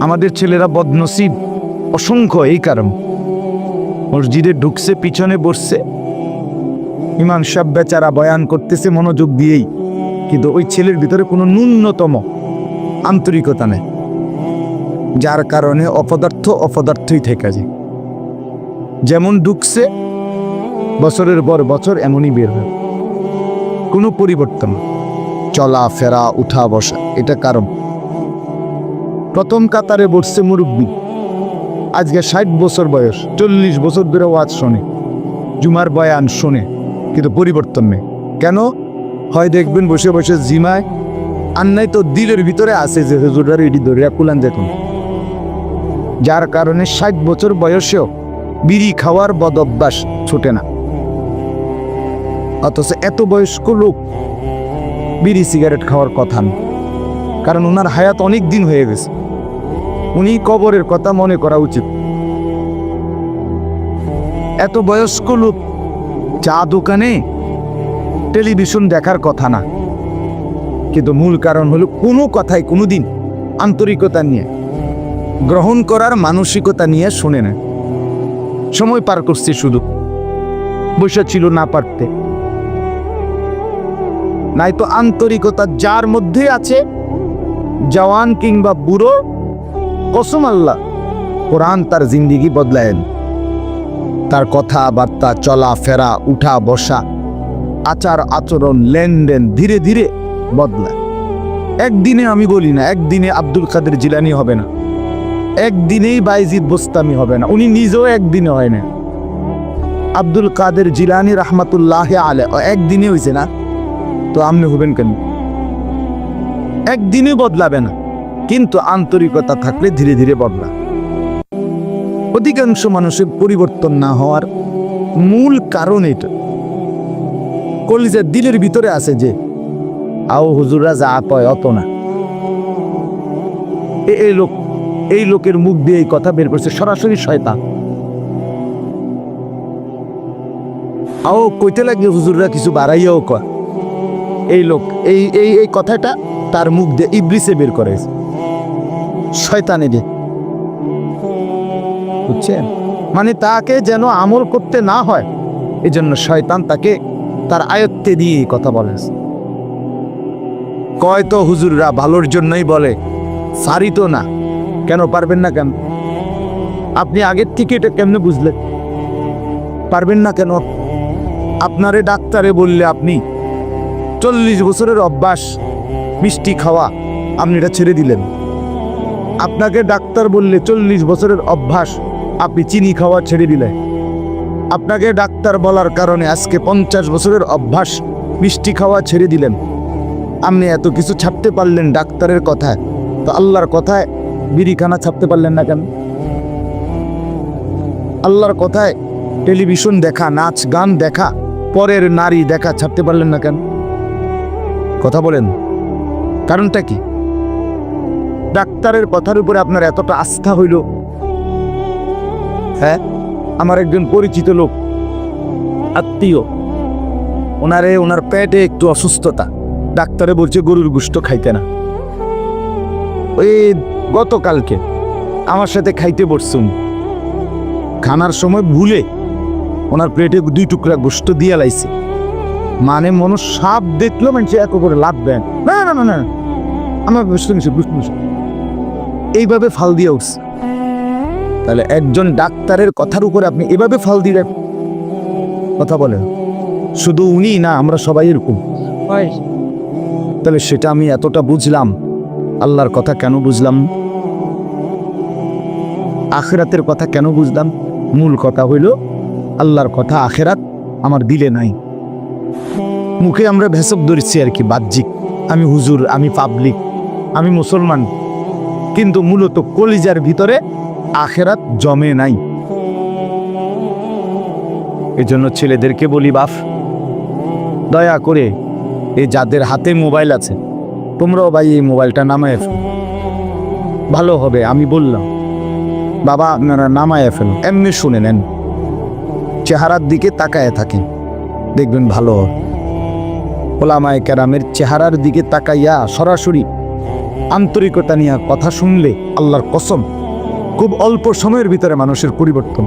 আমাদের ছেলেরা বদনসিব, অসংখ্য এই কারণ। মসজিদে ঢুকছে, পিছনে বসছে। ইমান সব বেচারা বয়ান করতেছে মনোযোগ দিয়েই, কিন্তু ওই ছেলের ভিতরে কোনো ন্যূনতম আন্তরিকতা নেই। যার কারণে অপদার্থ অপদার্থই থেকে যায়। যেমন ঢুকছে, বছরের পর বছর এমনই বের হয়। কোনো পরিবর্তন চলা ফেরা উঠা বসা এটা কারণ। প্রথম কাতারে বসছে মুরব্বী। আজকে ষাট বছর বয়স, চল্লিশ বছর ধরে ওয়াজ শোনে, জুমার বয়ান শোনে, কিন্তু পরিবর্তন নেই। কেন? হয় দেখবেন বসে বসে জিমায় আর নাই তো দিলের ভিতরে আছে যে, হুজুরার এটি ধরিয়া কুলান দেখুন যার কারণে ষাট বছর বয়সেও বিড়ি খাওয়ার বদ অভ্যাস ছুটে না। অথচ এত বয়স্ক লোক বিড়ি সিগারেট খাওয়ার কথা না। কারণ ওনার হায়াত অনেক দিন হয়ে গেছে। উনি কবরের কথা মনে করা উচিত। এত বয়স্ক লোক, চা দোকানে টেলিভিশন দেখার কথা না। কিন্তু মূল কারণ হলো কোনো কথাই কোনোদিন আন্তরিকতা নিয়ে, গ্রহণ করার মানসিকতা নিয়ে শোনে না। সময় পার করছে শুধু বসে ছিল না পারতে। নাই তো আন্তরিকতা যার মধ্যে আছে, জওয়ান কিংবা বুড়ো কসম আল্লাহ, কোরআন তার জিন্দিগি বদলায়েন। তার কথাবার্তা চলা, ফেরা, উঠা, বসা, আচার, আচরণ, লেনদেন ধীরে ধীরে বদলায়। একদিনে আমি বলি না, একদিনে আব্দুল কাদের জিলানি হবে না। একদিনেই বাইজিদ বোস্তামি হবে না, উনি নিজেও একদিনে হয় না। আব্দুল কাদের জিলানি রহমাতুল্লাহ আলে একদিনে হয়েছে না? তো আপনি হবেন কেন? একদিনে বদলাবে না। কিন্তু আন্তরিকতা থাকলে ধীরে ধীরে বদলা। অধিকাংশ মানুষের পরিবর্তন না হওয়ার মূল কারণ এটা। কলিজার দিলের ভিতরে আছে যে, আও হুজুরা যা কয় অত না। এই লোক, এই লোকের মুখ দিয়ে এই কথা বের করছে সরাসরি শয়তান। আও কইতে লাগে হুজুররা কিছু বাড়াইয়াও কয়। এই লোক, এই এই এই কথাটা তার মুখ দিয়ে ইব্রিসে বের করে শয়তানে দিয়ে বুঝছেন? মানে তাকে যেন আমল করতে না হয় এই জন্য শয়তান তাকে তার আয়ত্তে দিয়ে কথা বলে। কয় তো হুজুররা, ভালোর জন্যই বলে, সারি তো না, কেন পারবেন না কেন? আপনি আগের থেকে এটা কেমনে বুঝলেন? পারবেন না কেন? আপনারে ডাক্তারে বললে আপনি চল্লিশ বছরের অভ্যাস, মিষ্টি খাওয়া, আপনি এটা ছেড়ে দিলেন। আপনাকে ডাক্তার বললে চল্লিশ বছরের অভ্যাস, আপনি চিনি খাওয়া ছেড়ে দিলেন আপনাকে ডাক্তার বলার কারণে আজকে পঞ্চাশ বছরের অভ্যাস, মিষ্টি খাওয়া ছেড়ে দিলেন। আপনি এত কিছু ছাপতে পারলেন ডাক্তারের কথায়, তো আল্লাহর কথায় বিড়িখানা ছাপতে পারলেন না কেন? আল্লাহর কথায় টেলিভিশন দেখা, নাচ গান দেখা, পরের নারী দেখা ছাপতে পারলেন না কেন? কথা বলেন, কারণটা কি? ডাক্তারের কথার উপরে আপনার এতটা আস্থা হইল হ্যাঁ আমার একজন পরিচিত লোক আত্মীয় ওনারে ওনার পেটে একটু অসুস্থতা ডাক্তারে বলছে গরুর গুষ্ট খাইতে না ওই গতকালকে আমার সাথে খাইতে বসছুন খানার সময় ভুলে ওনার প্লেটে দুই টুকরা গোস্ত দিয়ে লাইছে মানে মনো সাপ দেখল মানে এক করে লাভ দেন না না না না আমার বুঝতে বুঝতে এইভাবে ফাল দিয়ে উঠছে। তাহলে একজন ডাক্তারের কথার উপরে আপনি এভাবে ফাল দিয়ে কথা বলেন। শুধু উনি না আমরা সবাই এরকম। তাহলে সেটা আমি এতটা বুঝলাম আল্লাহর কথা কেন বুঝলাম? আখেরাতের কথা কেন বুঝলাম? মূল কথা হইল আল্লাহর কথা আখেরাত আমার দিলে নাই। মুখে আমরা ভেসব ধরছি আর কি বাহ্যিক। আমি হুজুর আমি পাবলিক আমি মুসলমান। কিন্তু মূলত কলিজার ভিতরে আখেরাত জমে নাই। এজন্য ছেলেদেরকে বলি বাফ দয়া করে এ যাদের হাতে মোবাইল আছে, তোমরাও ভাই এই মোবাইলটা নামায় ফেলো। ভালো হবে, আমি বললাম। বাবা আপনারা নামায় ফেলো। এমনি শুনে নেন। চেহারার দিকে তাকায় থাকেন। দেখবেন ভালো হবে। ওলামায় কেরামের চেহারার দিকে তাকাইয়া সরাসরি আন্তরিকতা নিয়ে কথা শুনলে আল্লাহর কসম খুব অল্প সময়ের ভিতরে মানুষের পরিবর্তন।